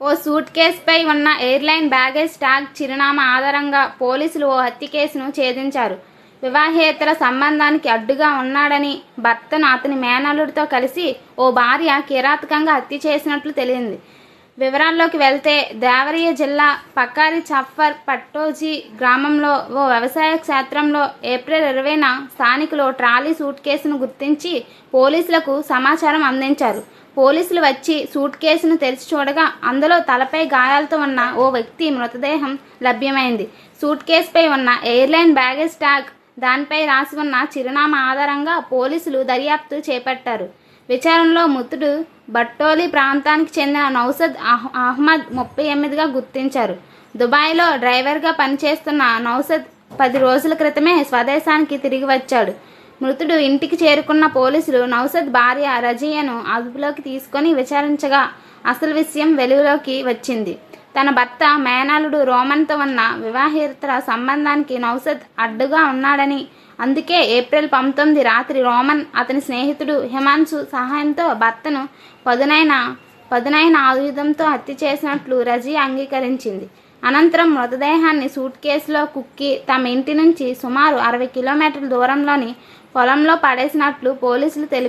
ఓ suit కేసుపై ఉన్న airline baggage tag చిరునామా ఆధారంగా పోలీసులు ఓ హత్య కేసును ఛేదించారు. వివాహేతర సంబంధానికి అడ్డుగా ఉన్నాడని భర్తను అతని మేనల్లుడితో కలిసి ఓ భార్య కిరాతకంగా హత్య చేసినట్లు తెలియంది వివరాల్లోకి వెళ్తే దేవరియ జిల్లా పక్కారి చఫర్ పట్టోజీ గ్రామంలో ఓ వ్యవసాయ క్షేత్రంలో ఏప్రిల్ ఇరవైన స్థానికులు ట్రాలీ సూట్ కేసును గుర్తించి పోలీసులకు సమాచారం అందించారు. పోలీసులు వచ్చి సూట్ కేసును తెరిచి చూడగా అందులో తలపై గాయాలతో ఉన్న ఓ వ్యక్తి మృతదేహం లభ్యమైంది. సూట్ కేసుపై ఉన్న ఎయిర్లైన్ బ్యాగేజ్ ట్యాగ్ దానిపై రాసి ఉన్న చిరునామా ఆధారంగా పోలీసులు దర్యాప్తు చేపట్టారు. విచారణలో మృతుడు బట్టోలి ప్రాంతానికి చెందిన నౌసద్ అహ్ అహ్మద్ ముప్పై ఎనిమిదిగా గుర్తించారు. దుబాయ్లో డ్రైవర్గా పనిచేస్తున్న నౌసద్ పది రోజుల క్రితమే స్వదేశానికి తిరిగి వచ్చాడు. మృతుడు ఇంటికి చేరుకున్న పోలీసులు నౌసద్ భార్య రజియను అదుపులోకి తీసుకొని విచారించగా అసలు విషయం వెలుగులోకి వచ్చింది. తన భర్త మేనలుడు రోమన్తో ఉన్న వివాహేతర సంబంధానికి నౌసద్ అడ్డుగా ఉన్నాడని అందుకే ఏప్రిల్ పంతొమ్మిది రాత్రి రోమన్ అతని స్నేహితుడు హిమాన్సు సహాయంతో భర్తను పదునైన పదునైన ఆయుధంతో హత్య చేసినట్లు రజీ అంగీకరించింది. అనంతరం మృతదేహాన్ని సూట్ కేసులో కుక్కి తమ ఇంటి నుంచి సుమారు అరవై కిలోమీటర్ల దూరంలోని పొలంలో పడేసినట్లు పోలీసులు తెలిపారు